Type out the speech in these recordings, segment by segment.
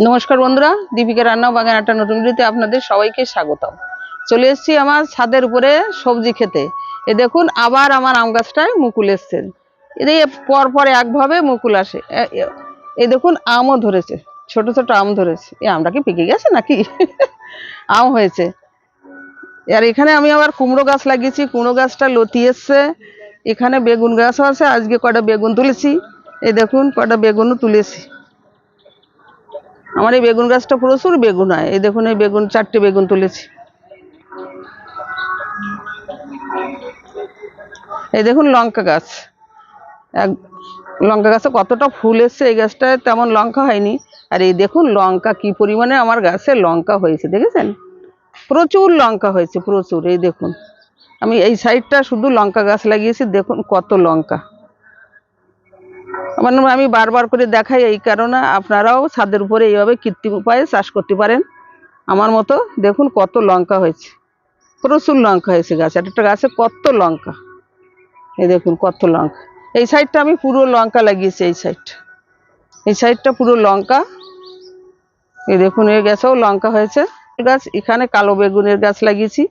নমস্কার বন্ধুরা দীপিকা রান্না বাগান একটা নতুন ভিডিওতে আপনাদের সবাইকে স্বাগতম। চলে এসেছি আমার ছাদের উপরে সবজি খেতে। এ দেখুন, আবার আমার আম গাছটায় মুকুল এসছেন এদের পর পর একভাবে মুকুল আসে। এ- দেখুন, আমও ধরেছে। ছোট ছোট আম ধরেছে। এ, আমটা কি পেকে গেছে নাকি? আম হয়েছে। আর এখানে আমি আবার কুমড়ো গাছ লাগিয়েছি। কুমড়ো গাছটা লতি এসছে। এখানে বেগুন গাছও আছে। আজকে কটা বেগুন তুলেছি? এই দেখুন কটা বেগুনও তুলেছি। আমার এই বেগুন গাছটা প্রচুর বেগুন হয়। এই দেখুন, এই বেগুন, চারটে বেগুন তুলেছি। এই দেখুন লঙ্কা গাছ। এক, লঙ্কা গাছে কতটা ফুল এসছে এই গাছটায়, তেমন লঙ্কা হয়নি। আর এই দেখুন লঙ্কা, কি পরিমাণে আমার গাছে লঙ্কা হয়েছে, দেখেছেন? প্রচুর লঙ্কা হয়েছে, প্রচুর। এই দেখুন, আমি এই সাইডটা শুধু লঙ্কা গাছ লাগিয়েছি, দেখুন কত লঙ্কা। নাম আমি বারবার করে দেখাই এই কারণে আপনারাও ছাদের উপরে এইভাবে কৃত্রিম উপায়ে চাষ করতে পারেন। আমার মতো দেখুন কত লঙ্কা হয়েছে। প্রচুর লঙ্কা হয়েছে গাছে। একটা গাছে কত লঙ্কা। এই দেখুন কত লঙ্কা। এই সাইডটা আমি পুরো লঙ্কা লাগিয়েছি, এই সাইডটা এই সাইডটা পুরো লঙ্কা। এই দেখুন, এই গাছেও লঙ্কা হয়েছে। গাছ, এখানে কালো বেগুনের গাছ লাগিয়েছি।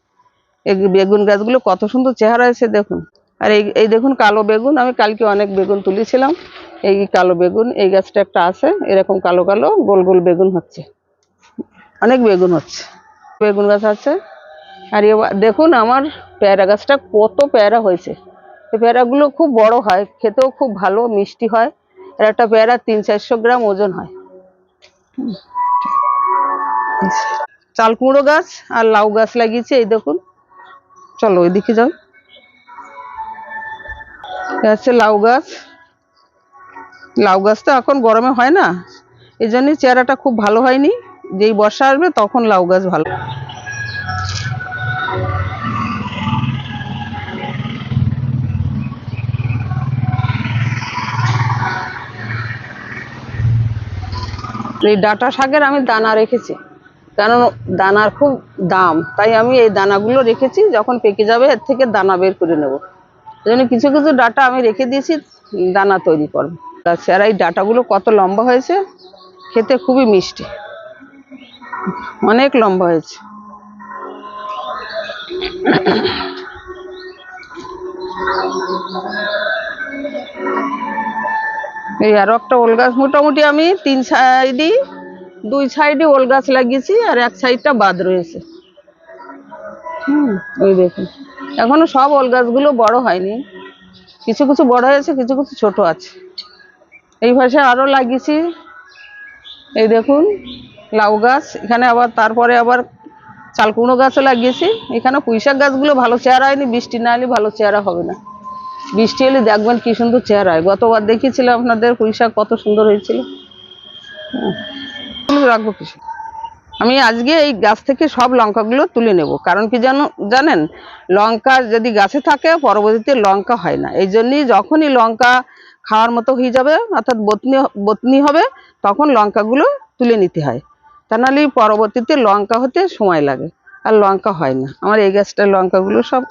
এই বেগুন গাছগুলো কত সুন্দর চেহারা হয়েছে, দেখুন। আর এই এই দেখুন কালো বেগুন, আমি কালকে অনেক বেগুন তুলেছিলাম। এই কালো বেগুন, এই গাছটা একটা আছে, এরকম কালো কালো গোল গোল বেগুন হচ্ছে। অনেক বেগুন হচ্ছে। বেগুন গাছ আছে। আর দেখুন আমার পেয়ারা গাছটা কত পেয়ারা হয়েছে। এই পেয়ারাগুলো খুব বড় হয়, খেতেও খুব ভালো, মিষ্টি হয়। আর একটা পেয়ারা তিন চারশো গ্রাম ওজন হয়। চাল কুমড়ো গাছ আর লাউ গাছ লাগিয়েছি, এই দেখুন। চলো ওইদিকে যাও হচ্ছে লাউ গাছ। লাউ গাছ তো এখন গরমে হয় না। এই জন্যই চেহারাটা খুব ভালো হয়নি। যেই বর্ষা আসবে তখন লাউ গাছ ভালো। এই ডাটা শাকের আমি দানা রেখেছি। কারণ দানার খুব দাম। তাই আমি এই দানাগুলো রেখেছি। যখন পেকে যাবে, এর থেকে দানা বের করে নেব। জন্য কিছু কিছু ডাটা আমি রেখে দিয়েছি, দানা তৈরি করব। আচ্ছা আর এই ডাটাগুলো কত লম্বা হয়েছে, খেতে খুবই মিষ্টি। অনেক লম্বা হয়েছে। এই আরও একটা ওল গাছ, মোটামুটি আমি তিন সাইডই, দুই সাইডে ওল গাছ লাগিয়েছি, আর এক সাইডটা বাদ রয়েছে। হুম ওই দেখুন। এখনও সব ওল গাছগুলো বড় হয়নি। কিছু কিছু বড় হয়েছে, কিছু কিছু ছোট আছে। এই পাশে আরও লাগিয়েছি। এই দেখুন, লাউ গাছ, এখানে আবার তারপরে আবার চাল কুমড়ো গাছও লাগিয়েছি। এখানে পুঁইশাক গাছগুলো ভালো চেহারা হয়নি, বৃষ্টি না হলে ভালো চেহারা হবে না। বৃষ্টি এলে দেখবেন কি সুন্দর চেহারা হয়। গতবার দেখিয়েছিলাম আপনাদের পুঁইশাক কত সুন্দর হয়েছিল। রাখব কিছু। আমি আজকে এই গাছ থেকে সব লঙ্কাগুলো তুলে নেব। কারণ কি জানো, জানেন? লঙ্কা যদি গাছে থাকে, পরবর্তীতে লঙ্কা হয় না। এই জন্যই যখনই লঙ্কা খাওয়ার মতো হয়ে যাবে, অর্থাৎ বতনি বতনি হবে, তখন লঙ্কাগুলো তুলে নিতে হয়। তা নাহলে পরবর্তীতে লঙ্কা হতে সময় লাগে, আর লঙ্কা হয় না। আমার এই গাছটার লঙ্কাগুলো সব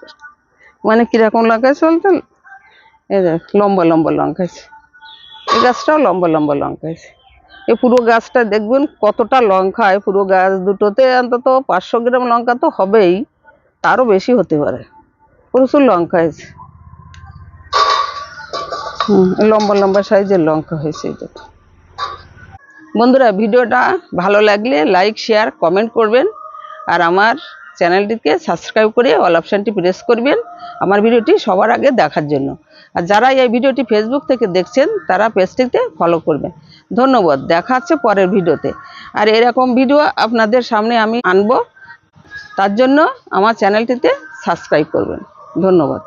মানে কীরকম লঙ্কা আছে বলতে? লম্বা লম্বা লঙ্কা আছে। এই গাছটাও লম্বা লম্বা লঙ্কা আছে। এই পুরো গাছটা দেখবেন কতটা লঙ্কা। হয় পুরো গাছ দুটোতে অন্তত পাঁচশো গ্রাম লঙ্কা তো হবেই, তারও বেশি হতে পারে। প্রচুর লঙ্কা হয়েছে। লম্বা লম্বা সাইজের লঙ্কা হয়েছে এই দেখো বন্ধুরা, ভিডিওটা ভালো লাগলে লাইক, শেয়ার, কমেন্ট করবেন। আর আমার চ্যানেলটিকে সাবস্ক্রাইব করে অল অপশানটি প্রেস করবেন আমার ভিডিওটি সবার আগে দেখার জন্য। আর যারা এই ভিডিওটি ফেসবুক থেকে দেখছেন, তারা পেজটিতে ফলো করবেন। ধন্যবাদ, দেখা হচ্ছে পরের ভিডিওতে। আর এরকম ভিডিও আপনাদের সামনে আমি আনব, তার জন্য আমার চ্যানেলটিতে সাবস্ক্রাইব করবেন। ধন্যবাদ।